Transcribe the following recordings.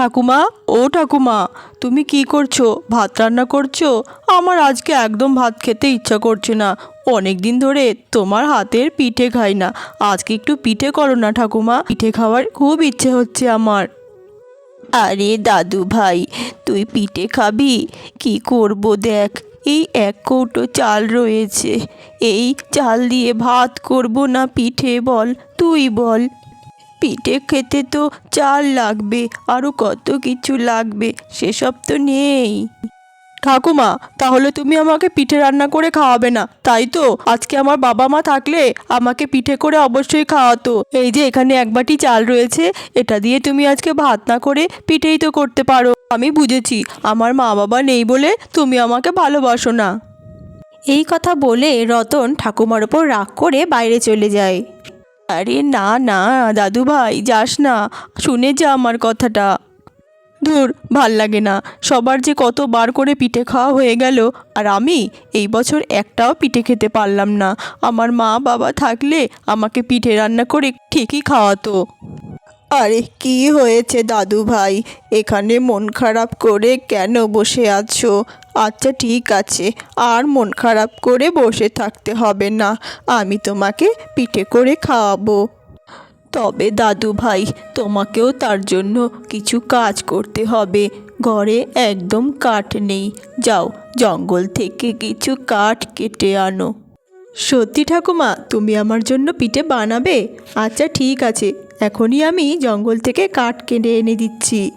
ঠাকুমা, ও ঠাকুমা, তুমি কি করছ? ভাত রান্না করছ? আমার আজকে একদম ভাত খেতে ইচ্ছা করছে না। অনেক দিন ধরে তোমার হাতের পিঠে খাই না। আজকে একটু পিঠে করো না ঠাকুমা। পিঠে খাওয়ার খুব ইচ্ছে হচ্ছে আমার। আরে দাদু ভাই, তুই পিঠে খাবি? কি করব দেখ, এই এক কৌটো চাল রয়েছে। এই চাল দিয়ে ভাত করব না, পিঠে বল, তুই বল। পিঠে খেতে তো চাল লাগবে আরও কত কিছু লাগবে, সেসব তো নেই। ঠাকুমা, তাহলে তুমি আমাকে পিঠে রান্না করে খাওয়াবে না, তাই তো? আজকে আমার বাবা মা থাকলে আমাকে পিঠে করে অবশ্যই খাওয়াতো। এই যে এখানে এক বাটি চাল রয়েছে, এটা দিয়ে তুমি আজকে ভাত না করে পিঠেই তো করতে পারো। আমি বুঝেছি, আমার মা বাবা নেই বলে তুমি আমাকে ভালোবাসো না। এই কথা বলে রতন ঠাকুমার ওপর রাগ করে বাইরে চলে যায়। আরে না না, দাদু ভাই, যাস না। শুনে যা আমার কথাটা। ধুর, ভালো লাগে না। সবার যে কত বার করে পিঠে খাওয়া হয়ে গেল, আর আমি এই বছর একটাও পিঠে খেতে পারলাম না। আমার মা বাবা থাকলে আমাকে পিঠে রান্না করে ঠিকই খাওয়াতো। আরে, কি হয়েছে দাদু ভাই? এখানে মন খারাপ করে কেন বসে আছো? আচ্ছা ঠিক আছে। আর মন খারাপ করে বসে থাকতে হবে না। আমি তোমাকে পিঠে করে খাওয়াবো। তবে দাদু ভাই, তোমাকেও তার জন্য কিছু কাজ করতে হবে। ঘরে একদম কাঠ নেই। যাও, জঙ্গল থেকে কিছু কাঠ কেটে আনো। সত্যি ঠাকুমা, তুমি আমার জন্য পিঠে বানাবে? আচ্ছা ঠিক আছে। এখনই আমি জঙ্গল থেকে কাঠ কেটে এনে দিচ্ছি।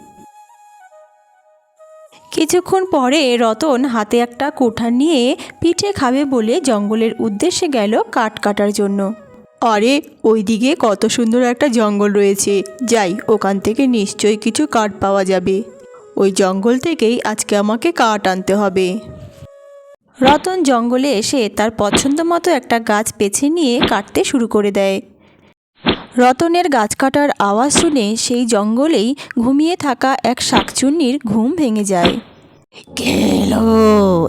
কিছুক্ষণ পরে রতন হাতে একটা কোঠা নিয়ে পিঠে খাবে বলে জঙ্গলের উদ্দেশ্যে গেল কাঠ কাটার জন্য। আরে, ওইদিকে কত সুন্দর একটা জঙ্গল রয়েছে। যাই, ওখান থেকে নিশ্চয়ই কিছু কাঠ পাওয়া যাবে। ওই জঙ্গল থেকেই আজকে আমাকে কাঠ আনতে হবে। রতন জঙ্গলে এসে তার পছন্দ মতো একটা গাছ বেছে নিয়ে কাটতে শুরু করে দেয়। রতনের গাছ কাটার আওয়াজ শুনে সেই জঙ্গলেই ঘুমিয়ে থাকা এক শাকচুন্নির ঘুম ভেঙে যায়। গেলো,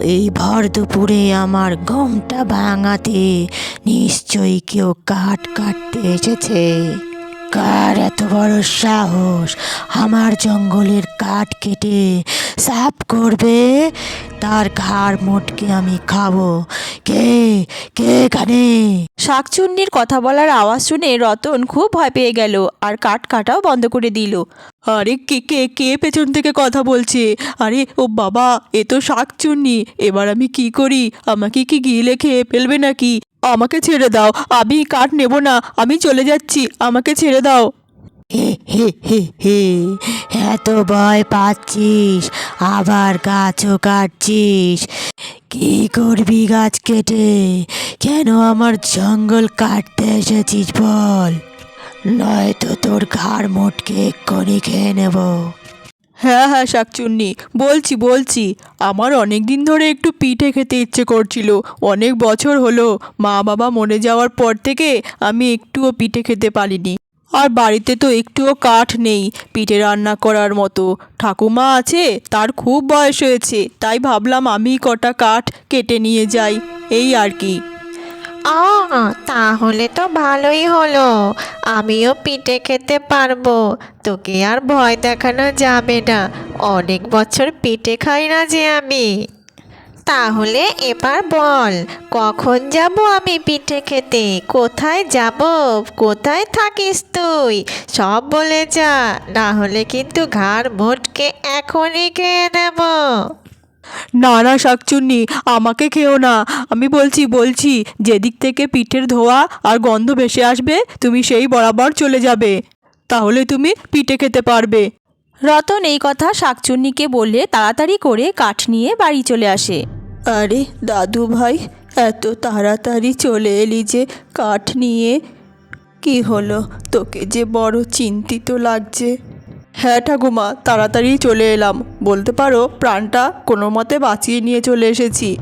এই ভর দুপুরে আমার ঘুমটা ভাঙাতে। নিশ্চয়ই কেউ কাঠ কাটতে এসেছে। কার এত বড় সাহস? আমার জঙ্গলের কাঠ কেটে সাফ করবে? তার ঘাড় মোটকে আমি খাব। কে? কে এখানে? শাকচুন্নির কথা বলার আওয়াজ শুনে রতন খুব ভয় পেয়ে গেল আর কাঠ কাটাও বন্ধ করে দিল। আরে কে কে কে পেছন থেকে কথা বলছে? আরে ও বাবা এ তো শাকচুন্নি। এবার আমি কি করি? আমাকে কি গিলে খেয়ে ফেলবে নাকি? আমাকে ছেড়ে দাও। আমি কাঠ নেব না। আমি চলে যাচ্ছি। আমাকে ছেড়ে দাও। এত ভয় পাচ্ছিস, আবার গাছও কাটছিস। কি করবি গাছ কেটে? কেন আমার জঙ্গল কাটতে এসেছিস বল? নয়তো তোর ঘাড় মোটকে এক্ষুনি খেয়ে নেব। হ্যাঁ হ্যাঁ শাকচুন্নি, বলছি বলছি, আমার অনেক দিন ধরে একটু পিঠে খেতে ইচ্ছে করছিল। অনেক বছর হলো মা বাবা মরে যাওয়ার পর থেকে আমি একটুও পিঠে খেতে পারিনি। আর বাড়িতে তো একটুও কাঠ নেই, পিঠে রান্না করার মতো। ঠাকুমা আছে, তার খুব বয়স হয়েছে, তাই ভাবলাম আমি কটা কাঠ কেটে নিয়ে যাই, এই আর কি। তাহলে তো ভালোই হলো, আমিও পিঠে খেতে পারব, তোকে আর ভয় দেখানো যাবে না, অনেক বছর পিঠে খাই না যে আমি। তাহলে এবার বল কখন যাব আমি পিঠে খেতে? কোথায় যাব? কোথায় থাকিস তুই? সব বলে যা না হলে কিন্তু ঘাড় মোটকে এখনই খেয়ে নেব। না না শাকচুন্নি আমাকে খেও না। আমি বলছি বলছি যেদিক থেকে পিঠের ধোয়া আর গন্ধ ভেসে আসবে তুমি সেই বরাবর চলে যাবে। তাহলে তুমি পিঠে খেতে পারবে। রতন এই কথা শাকচুন্নিকে বলে তাড়াতাড়ি করে কাঠ নিয়ে বাড়ি চলে আসে। আরে দাদু ভাই, এত তাড়াতাড়ি চলে এলি যে কাঠ নিয়ে। কি হলো? তোকে যে বড় চিন্তিত লাগছে। হ্যাঁ ঠাকুমা, তাড়াতাড়ি চলে এলাম। বলতে পারো, প্রাণটা কোনো মতে বাঁচিয়ে নিয়ে চলে এসেছি।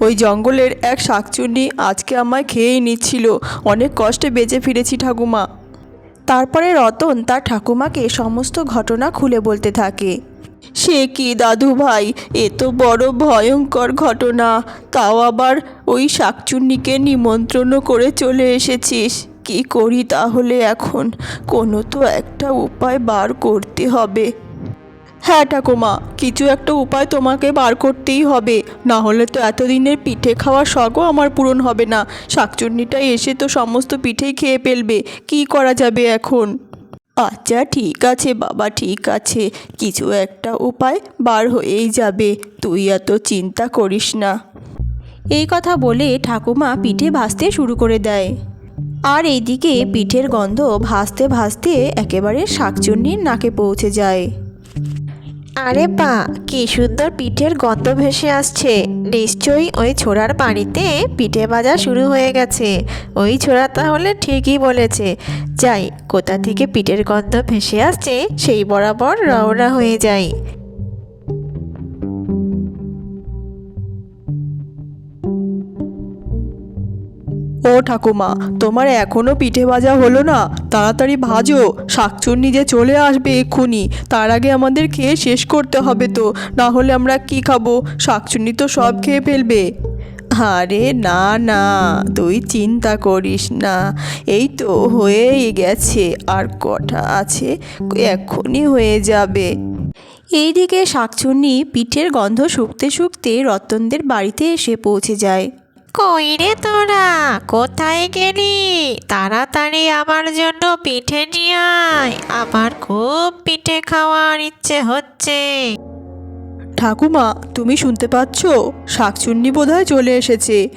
ওই জঙ্গলের এক শাকচুন্নি আজকে আমায় খেয়েই নিচ্ছিল। অনেক কষ্টে বেঁচে ফিরেছি ঠাকুমা। তারপরে রতন তার ঠাকুমাকে সমস্ত ঘটনা খুলে বলতে থাকে। সে কি দাদু ভাই? এ তো বড় ভয়ঙ্কর ঘটনা। তাও আবার ওই শাকচুন্নিকে নিমন্ত্রণও করে চলে এসেছিস। কি করি তাহলে এখন? কোনো তো একটা উপায় বার করতে হবে। হ্যাঁ ঠাকুমা, কিছু একটা উপায় তোমাকে বার করতেই হবে। না হলে তো এতদিনের পিঠে খাওয়ার শখও আমার পূরণ হবে না। শাকচুন্নিটা এসে তো সমস্ত পিঠেই খেয়ে ফেলবে। কি করা যাবে এখন? আচ্ছা ঠিক আছে বাবা, ঠিক আছে। কিছু একটা উপায় বার হয়েই যাবে। তুই এত চিন্তা করিস না। এই কথা বলে ঠাকুমা পিঠে ভাসতে শুরু করে দেয়। আর এইদিকে পিঠের গন্ধ ভাসতে ভাসতে একেবারে শাকচুন্নির নাকে পৌঁছে যায়। আরে বা, কি সুন্দর পিঠের গন্ধ ভেসে আসছে। নিশ্চয়ই ওই ছোড়ার বাড়িতে পিঠে ভাজা শুরু হয়ে গেছে। ওই ছোড়া তাহলে ঠিকই বলেছে। যাই, কোথা থেকে পিঠের গন্ধ ভেসে আসছে, সেই বরাবর রওনা হয়ে যাই। ও ঠাকুমা, তোমার এখনও পিঠে ভাজা হলো না? তাড়াতাড়ি ভাজো। শাকচুন্নি যে চলে আসবে এক্ষুনি। তার আগে আমাদের খেয়ে শেষ করতে হবে তো, না হলে আমরা কি খাব? শাকচুন্নি তো সব খেয়ে ফেলবে। আরে না না, তুই চিন্তা করিস না। এই তো হয়েই গেছে, আর কটা আছে এক্ষুনি হয়ে যাবে। এইদিকে শাকচুন্নি পিঠের গন্ধ শুকতে শুকতে রতনদের বাড়িতে এসে পৌঁছে যায়। কই রে তোরা, কোথায় গেলি? তাড়াতাড়ি আমার জন্য পিঠে নিয়ে আয়। আমার খুব পিঠে খাওয়ার ইচ্ছে হচ্ছে। ঠাকুমা, তুমি শুনতে পাচ্ছ? শাকচুন্নি বোধহয় চলে এসেছে।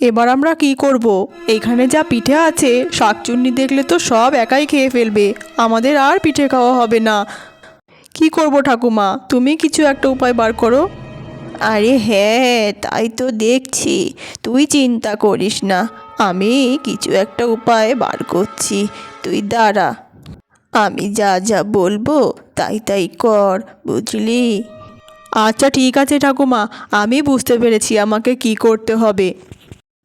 এবার আমরা কি করব? এখানে যা পিঠে আছে, শাকচুন্নি দেখলে তো সব একাই খেয়ে ফেলবে। আমাদের আর পিঠে খাওয়া হবে না। কি করব ঠাকুমা? তুমি কিছু একটা উপায় বার করো। আরে হ্যাঁ তাই তো দেখছি। তুই চিন্তা করিস না আমি কিছু একটা উপায় বার করছি। তুই দাঁড়া। আমি যা যা বলব তাই তাই কর বুঝলি? আচ্ছা ঠিক আছে ঠাকুমা আমি বুঝতে পেরেছি আমাকে কি করতে হবে।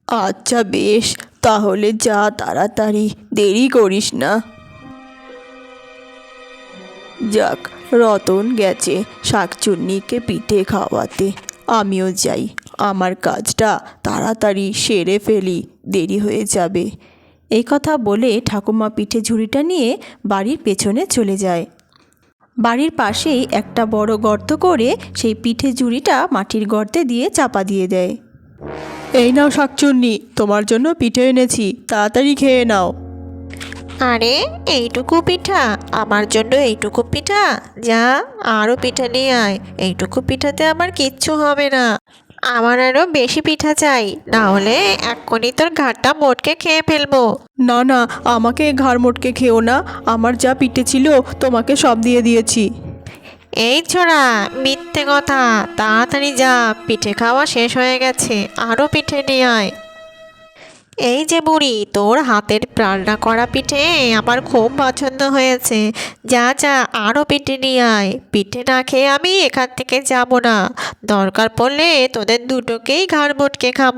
আচ্ছা বেশ। তাহলে যা তাড়াতাড়ি দেরি করিস না। যাক, রতন গেছে শাকচুন্নিকে পিঠে খাওয়াতে। আমিও যাই, আমার কাজটা তাড়াতাড়ি সেরে ফেলি, দেরি হয়ে যাবে। এই কথা বলে ঠাকুমা পিঠে ঝুড়িটা নিয়ে বাড়ির পেছনে চলে যায়। বাড়ির পাশেই একটা বড় গর্ত করে সেই পিঠে ঝুড়িটা মাটির গর্তে দিয়ে চাপা দিয়ে দেয়। এই নাও শাকচুন্নি, তোমার জন্য পিঠে এনেছি, তাড়াতাড়ি খেয়ে নাও। আরে এইটুকু পিঠা। আমার জন্য এইটুকু পিঠা। যা আরও পিঠা নিয়ে আয়। এইটুকু পিঠাতে আমার কিচ্ছু হবে না। আমার আরও বেশি পিঠা চাই। না হলে এক্ষুনি তোর ঘাটটা মোটকে খেয়ে ফেলব। না না আমাকে ঘাড় মোটকে খেও না। আমার যা পিঠে ছিল তোমাকে সব দিয়ে দিয়েছি। এই ছোড়া মিথ্যে কথা। তাড়াতাড়ি যা। পিঠে খাওয়া শেষ হয়ে গেছে। আরও পিঠে নিয়ে আয়। এই যে বুড়ি তোর হাতের রান্না করা পিঠে আমার খুব পছন্দ হয়েছে। যা যা আরও পিঠে নিয়ে আয়। পিঠে না খেয়ে আমি এখান থেকে যাব না। দরকার পড়লে তোদের দুটোকেই ঘাড় মোটকে খাব।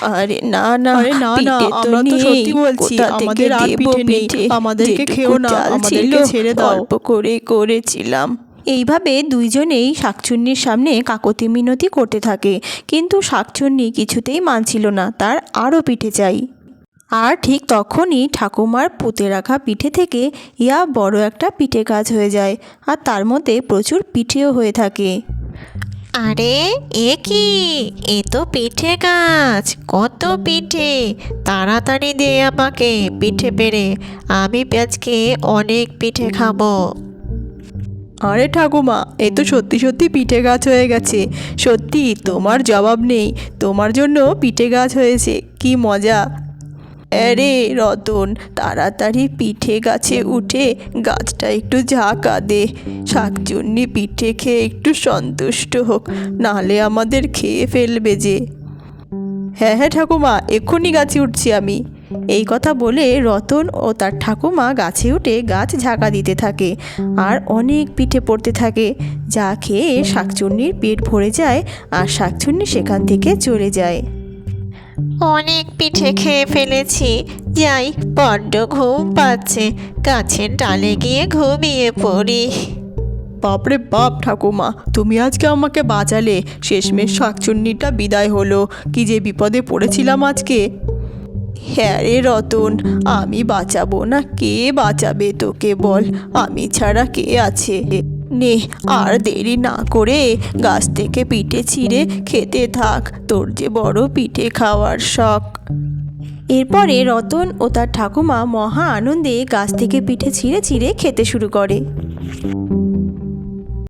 আরে না না আরে না না আমরা তো সত্যি বলছি আমাদের আর পিঠে নেই। আমাদেরকে খেও না আমাদেরকে ছেড়ে দাও। অল্প করে করেছিলাম। এইভাবে দুইজনেই শাকচুন্নির সামনে কাকতি মিনতি করতে থাকে। কিন্তু শাকচুন্নি কিছুতেই মানছিল না, তার আরও পিঠে চাই। আর ঠিক তখনই ঠাকুমার পুঁতে রাখা পিঠে থেকে ইয়া বড় একটা পিঠে কাজ হয়ে যায়, আর তার মধ্যে প্রচুর পিঠেও হয়ে থাকে। আরে, এ কি? এ তো পিঠে গাছ, কত পিঠে! তাড়াতাড়ি দে আমাকে পিঠে পেরে আমি আজকে অনেক পিঠে খাব। আরে ঠাকুমা, এ তো সত্যি সত্যি পিঠে গাছ হয়ে গেছে। সত্যি, তোমার জবাব নেই। তোমার জন্য পিঠে গাছ হয়েছে। কি মজা। আরে রতন, তাড়াতাড়ি পিঠে গাছে উঠে গাছটা একটু ঝাঁকা দে। শাকচুন্নি পিঠে খেয়ে একটু সন্তুষ্ট হোক নাহলে আমাদের খেয়ে ফেলবে যে। হ্যাঁ হ্যাঁ ঠাকুমা, এক্ষুনি গাছে উঠছি আমি। এই কথা বলে রতন ও তার ঠাকুমা গাছে উঠে গাছ ঝাঁকা দিতে থাকে আর অনেক পিঠে পড়তে থাকে। যা খেয়ে শাকচুন্নির পেট ভরে যায় আর শাকচুন্নি সেখান থেকে চলে যায়। অনেক পিঠে খেয়ে ফেলেছি। যাই বড্ড ঘুম পাচ্ছে। গাছের ডালে গিয়ে ঘুমিয়ে পড়ি। বাপরে বাপ ঠাকুমা তুমি আজকে আমাকে বাঁচালে। শেষমেশ শাকচুন্নিটা বিদায় হলো। কি যে বিপদে পড়েছিলাম আজকে। হ্যাঁ রে রতন, আমি বাঁচাবো না? কে বাঁচাবে তোকে বল? আমি ছাড়া কে আছে? নে, আর দেরি না করে গাছ থেকে পিঠে ছিঁড়ে খেতে থাক। তোর যে বড় পিঠে খাওয়ার শখ। এরপরে রতন ও তার ঠাকুমা মহা আনন্দে গাছ থেকে পিঠে ছিঁড়ে ছিঁড়ে খেতে শুরু করে।